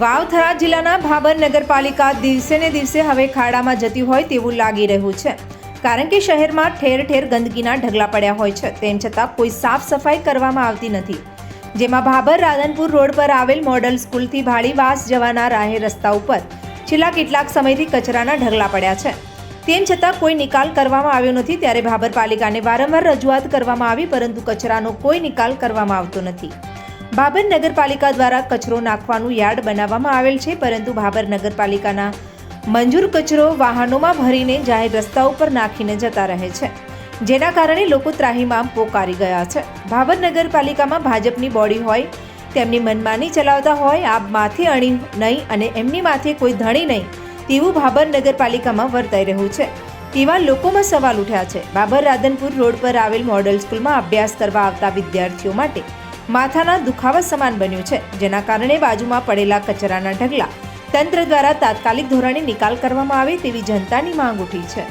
વાવથરા જિલ્લાના ભાબર નગરપાલિકા દિવસે ને દિવસે હવે ખાડામાં જતી હોય તેવું લાગી રહ્યું છે. કારણ કે શહેરમાં ઠેર ઠેર ગંદકીના ઢગલા પડ્યા હોય છે. તેમ છતાં કોઈ સાફ સફાઈ કરવામાં આવતી નથી. જેમાં ભાબર રાધનપુર રોડ પર આવેલ મોડલ સ્કૂલથી ભાળીવાસ જવાના રાહે રસ્તા ઉપર છેલ્લા કેટલાક સમયથી કચરાના ઢગલા પડ્યા છે. તેમ છતાં કોઈ નિકાલ કરવામાં આવ્યો નથી ત્યારે ભાબર પાલિકાને વારંવાર રજૂઆત કરવામાં આવી, પરંતુ કચરાનો કોઈ નિકાલ કરવામાં આવતો નથી. ભાબર નગરપાલિકા દ્વારા કચરો નાખવાનું યાર્ડ બનાવવામાં આવેલ છે, પરંતુ ભાભર નગરપાલિકાના મંજૂર કચરો વાહનોમાં ભરીને જાહેર રસ્તા ઉપર નાખીને જતા રહે છે. જેના કારણે લોકો ત્રાહીમામ પોકારી ગયા છે. ભાભર નગરપાલિકામાં ભાજપની બોડી હોય, તેમની મનમાની ચલાવતા હોય આ માથે અણી નહીં અને એમની માથે કોઈ ધણી નહીં, તેવું ભાભર નગરપાલિકામાં વર્તાઈ રહ્યું છે. તેવા લોકોમાં સવાલ ઉઠ્યા છે. બાબર રાધનપુર રોડ પર આવેલ મોડલ સ્કૂલમાં અભ્યાસ કરવા આવતા વિદ્યાર્થીઓ માટે માથાના દુખાવા સમાન બન્યું છે, જેના કારણે બાજુમાં પડેલા કચરાના ઢગલા તંત્ર દ્વારા તાત્કાલિક ધોરણે નિકાલ કરવામાં આવે તેવી જનતાની માંગ ઉઠી છે.